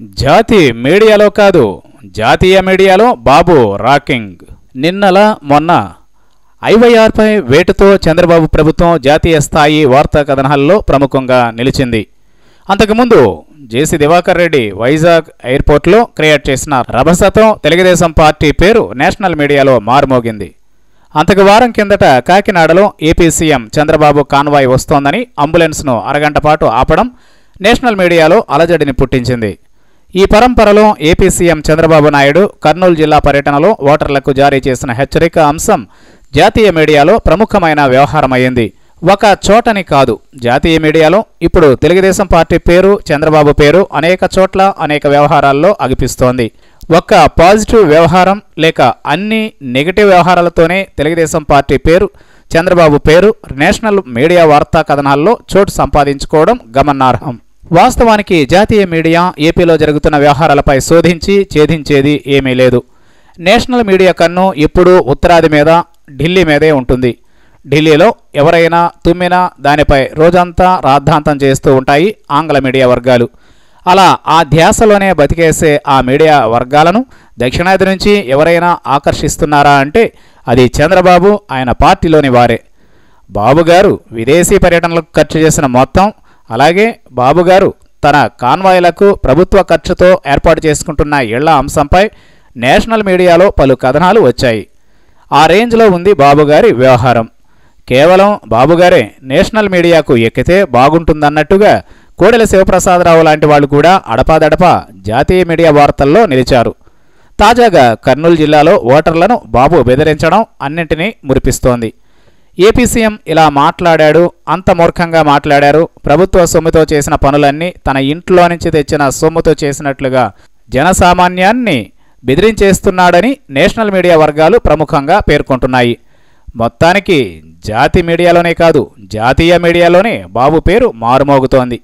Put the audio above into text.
జాతి మీడియాలో కాదు జాతీయ మీడియాలో బాబు రాకింగ్. నిన్నల మొన్న ఐవైఆర్పై వేటుతో చంద్రబాబు ప్రభుత్వం జాతీయ స్థాయి వార్తా కథనాల్లో ప్రముఖంగా నిలిచింది. అంతకుముందు జేసీ దివాకర్ రెడ్డి వైజాగ్ ఎయిర్పోర్ట్లో క్రియేట్ చేసిన రభసతో తెలుగుదేశం పార్టీ పేరు నేషనల్ మీడియాలో మారుమోగింది. అంతకు వారం కిందట కాకినాడలో ఏపీ సీఎం చంద్రబాబు కాన్వాయ్ వస్తోందని అంబులెన్స్ను అరగంట పాటు ఆపడం నేషనల్ మీడియాలో అలజడిని పుట్టించింది. ఈ పరంపరలో ఏపీ సీఎం చంద్రబాబు నాయుడు కర్నూలు జిల్లా పర్యటనలో ఓటర్లకు జారీ చేసిన హెచ్చరిక అంశం జాతీయ మీడియాలో ప్రముఖమైన వ్యవహారమైంది. ఒక చోటని కాదు. జాతీయ మీడియాలో ఇప్పుడు తెలుగుదేశం పార్టీ పేరు చంద్రబాబు పేరు అనేక చోట్ల అనేక వ్యవహారాల్లో అగిపిస్తోంది. ఒక్క పాజిటివ్ వ్యవహారం లేక అన్ని నెగటివ్ వ్యవహారాలతోనే తెలుగుదేశం పార్టీ పేరు చంద్రబాబు పేరు నేషనల్ మీడియా వార్తా కథనాల్లో చోటు సంపాదించుకోవడం గమనార్హం. వాస్తవానికి జాతీయ మీడియా ఏపీలో జరుగుతున్న వ్యవహారాలపై శోధించి ఛేదించేది ఏమీ లేదు. నేషనల్ మీడియా కన్ను ఎప్పుడూ ఉత్తరాది మీద ఢిల్లీ మీదే ఉంటుంది. ఢిల్లీలో ఎవరైనా తుమ్మినా దానిపై రోజంతా రాద్ధాంతం చేస్తూ ఉంటాయి ఆంగ్ల మీడియా వర్గాలు. అలా ఆ ధ్యాసలోనే బతికేసే ఆ మీడియా వర్గాలను దక్షిణాది నుంచి ఎవరైనా ఆకర్షిస్తున్నారా అంటే అది చంద్రబాబు ఆయన పార్టీలోని వారే. బాబుగారు విదేశీ పర్యటనలకు ఖర్చు చేసిన మొత్తం అలాగే బాబుగారు తన కాన్వాయ్లకు ప్రభుత్వ ఖర్చుతో ఏర్పాటు చేసుకుంటున్న ఇళ్ళ అంశంపై నేషనల్ మీడియాలో పలు కథనాలు వచ్చాయి. ఆ రేంజ్లో ఉంది బాబుగారి వ్యవహారం. కేవలం బాబుగారే నేషనల్ మీడియాకు ఎక్కితే బాగుంటుందన్నట్టుగా కోడెల శివప్రసాదరావు లాంటి వాళ్ళు కూడా అడపాదడపా జాతీయ మీడియా వార్తల్లో నిలిచారు. తాజాగా కర్నూలు జిల్లాలో ఓటర్లను బాబు బెదిరించడం అన్నింటినీ మురిపిస్తోంది. ఏపీ సీఎం ఇలా మాట్లాడాడు అంత మూర్ఖంగా మాట్లాడారు. ప్రభుత్వ సొమ్ముతో చేసిన పనులన్నీ తన ఇంట్లో నుంచి తెచ్చిన సొమ్ముతో చేసినట్లుగా జనసామాన్యాన్ని బెదిరించేస్తున్నాడని నేషనల్ మీడియా వర్గాలు ప్రముఖంగా పేర్కొంటున్నాయి. మొత్తానికి జాతి మీడియాలోనే కాదు జాతీయ మీడియాలోనే బాబు పేరు మారుమోగుతోంది.